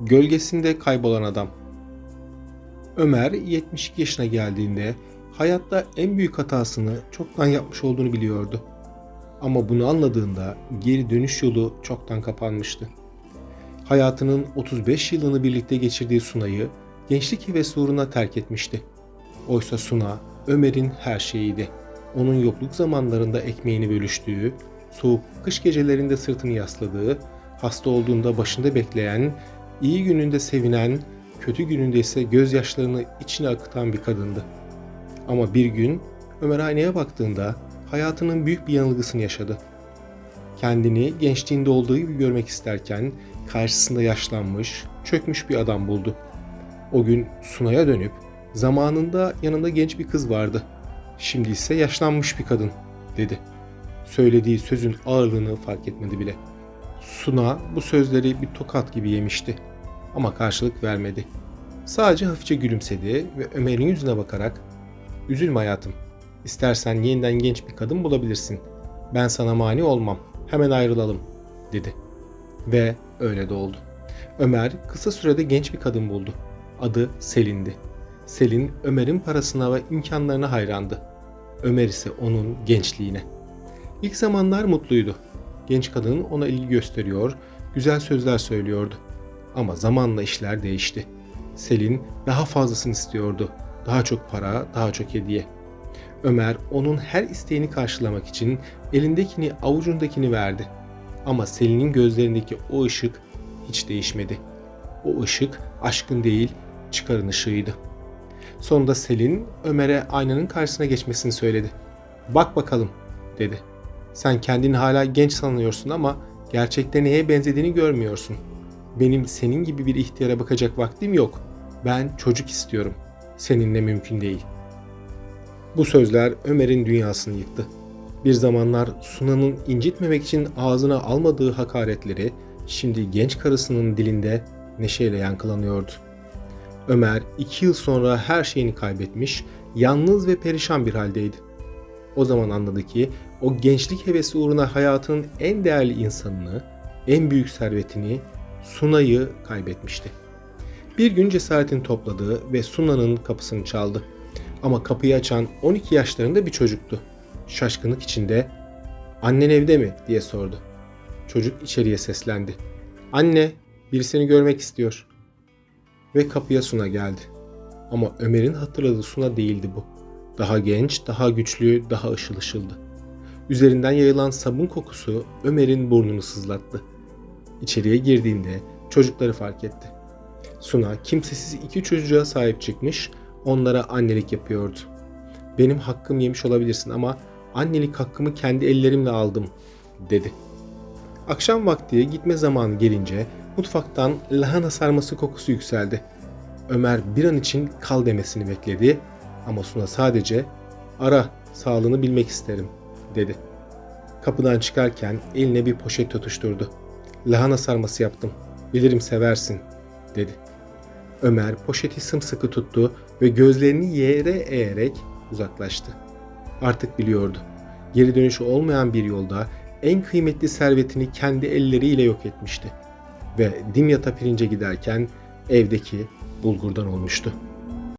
Gölgesinde kaybolan adam. Ömer 72 yaşına geldiğinde hayatta en büyük hatasını çoktan yapmış olduğunu biliyordu. Ama bunu anladığında geri dönüş yolu çoktan kapanmıştı. Hayatının 35 yılını birlikte geçirdiği Suna'yı gençlik hevesi uğruna terk etmişti. Oysa Suna Ömer'in her şeyiydi. Onun yokluk zamanlarında ekmeğini bölüştüğü, soğuk kış gecelerinde sırtını yasladığı, hasta olduğunda başında bekleyen, iyi gününde sevinen, kötü gününde ise gözyaşlarını içine akıtan bir kadındı. Ama bir gün Ömer aynaya baktığında hayatının büyük bir yanılgısını yaşadı. Kendini gençliğinde olduğu gibi görmek isterken karşısında yaşlanmış, çökmüş bir adam buldu. O gün Sunay'a dönüp zamanında yanında genç bir kız vardı. Şimdi ise yaşlanmış bir kadın dedi. Söylediği sözün ağırlığını fark etmedi bile. Suna bu sözleri bir tokat gibi yemişti ama karşılık vermedi. Sadece hafifçe gülümsedi ve Ömer'in yüzüne bakarak "Üzülme hayatım. İstersen yeniden genç bir kadın bulabilirsin. Ben sana mani olmam. Hemen ayrılalım." dedi. Ve öyle de oldu. Ömer kısa sürede genç bir kadın buldu. Adı Selin'di. Selin Ömer'in parasına ve imkanlarına hayrandı. Ömer ise onun gençliğine. İlk zamanlar mutluydu. Genç kadın ona ilgi gösteriyor, güzel sözler söylüyordu. Ama zamanla işler değişti. Selin daha fazlasını istiyordu. Daha çok para, daha çok hediye. Ömer onun her isteğini karşılamak için elindekini avucundakini verdi. Ama Selin'in gözlerindeki o ışık hiç değişmedi. O ışık aşkın değil, çıkarın ışığıydı. Sonunda Selin Ömer'e aynanın karşısına geçmesini söyledi. Bak bakalım dedi. Sen kendini hala genç sanıyorsun ama gerçekte neye benzediğini görmüyorsun. Benim senin gibi bir ihtiyara bakacak vaktim yok. Ben çocuk istiyorum. Seninle mümkün değil. Bu sözler Ömer'in dünyasını yıktı. Bir zamanlar Suna'nın incitmemek için ağzına almadığı hakaretleri şimdi genç karısının dilinde neşeyle yankılanıyordu. Ömer iki yıl sonra her şeyini kaybetmiş, yalnız ve perişan bir haldeydi. O zaman anladı ki o gençlik hevesi uğruna hayatının en değerli insanını, en büyük servetini, Suna'yı kaybetmişti. Bir gün cesaretini topladı ve Suna'nın kapısını çaldı. Ama kapıyı açan 12 yaşlarında bir çocuktu. Şaşkınlık içinde "Annen evde mi?" diye sordu. Çocuk içeriye seslendi. "Anne, biri seni görmek istiyor." Ve kapıya Suna geldi. Ama Ömer'in hatırladığı Suna değildi bu. Daha genç, daha güçlü, daha ışıl ışıldı. Üzerinden yayılan sabun kokusu Ömer'in burnunu sızlattı. İçeriye girdiğinde çocukları fark etti. Suna kimsesiz iki çocuğa sahip çıkmış, onlara annelik yapıyordu. Benim hakkım yemiş olabilirsin ama annelik hakkımı kendi ellerimle aldım, dedi. Akşam vakti gitme zamanı gelince mutfaktan lahana sarması kokusu yükseldi. Ömer bir an için kal demesini bekledi ama Suna sadece ara sağlığını bilmek isterim dedi. Kapıdan çıkarken eline bir poşet tutuşturdu. Lahana sarması yaptım. Bilirim seversin dedi. Ömer poşeti sımsıkı tuttu ve gözlerini yere eğerek uzaklaştı. Artık biliyordu. Geri dönüşü olmayan bir yolda en kıymetli servetini kendi elleriyle yok etmişti. Ve Dimyat'a pirince giderken evdeki bulgurdan olmuştu.